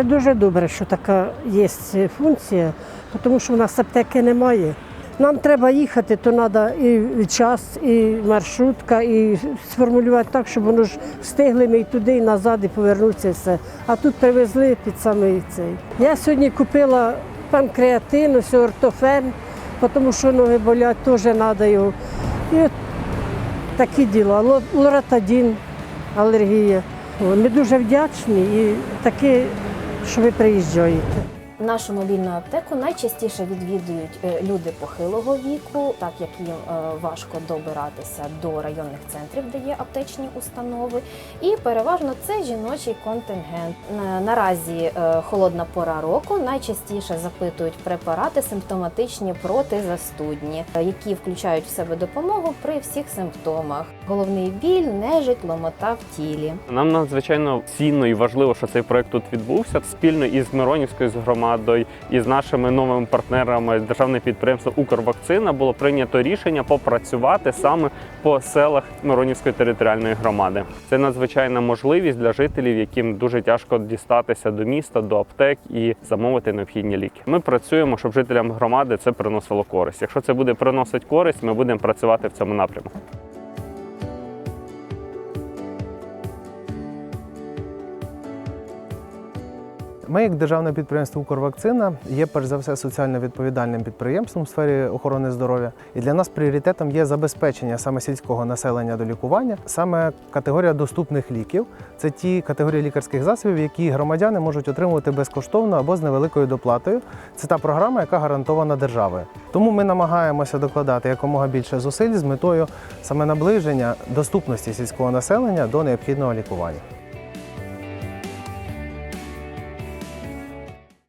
Це дуже добре, що така є функція, тому що в нас аптеки немає. Нам треба їхати, то треба і час, і маршрутка, і сформулювати так, щоб воно ж встигли ми і туди, і назад, і повернутися все. А тут привезли під самий цей. Я сьогодні купила панкреатин, ось ортофен, тому що ноги болять, теж треба його. І от такі діла. Ло- Лоратадін, алергія. Ми дуже вдячні і таке, що ви приїжджаєте. Нашу мобільну аптеку найчастіше відвідують е, люди похилого віку, так як їм е, важко добиратися до районних центрів, де є аптечні установи. І переважно це жіночий контингент. Наразі е, холодна пора року найчастіше запитують препарати симптоматичні протизастудні, які включають в себе допомогу при всіх симптомах: головний біль, нежить, ломота в тілі. Нам надзвичайно цінно і важливо, що цей проект тут відбувся спільно із Миронівською з громадою і з нашими новими партнерами державне підприємство Укрвакцина було прийнято рішення попрацювати саме по селах Миронівської територіальної громади. Це надзвичайна можливість для жителів, яким дуже тяжко дістатися до міста, до аптек і замовити необхідні ліки. Ми працюємо, щоб жителям громади це приносило користь. Якщо це буде приносити користь, ми будемо працювати в цьому напрямку. Ми, як державне підприємство Укрвакцина, є перш за все соціально відповідальним підприємством у сфері охорони здоров'я. І для нас пріоритетом є забезпечення саме сільського населення до лікування, саме категорія доступних ліків. Це ті категорії лікарських засобів, які громадяни можуть отримувати безкоштовно або з невеликою доплатою. Це та програма, яка гарантована державою. Тому ми намагаємося докладати якомога більше зусиль з метою саме наближення доступності сільського населення до необхідного лікування.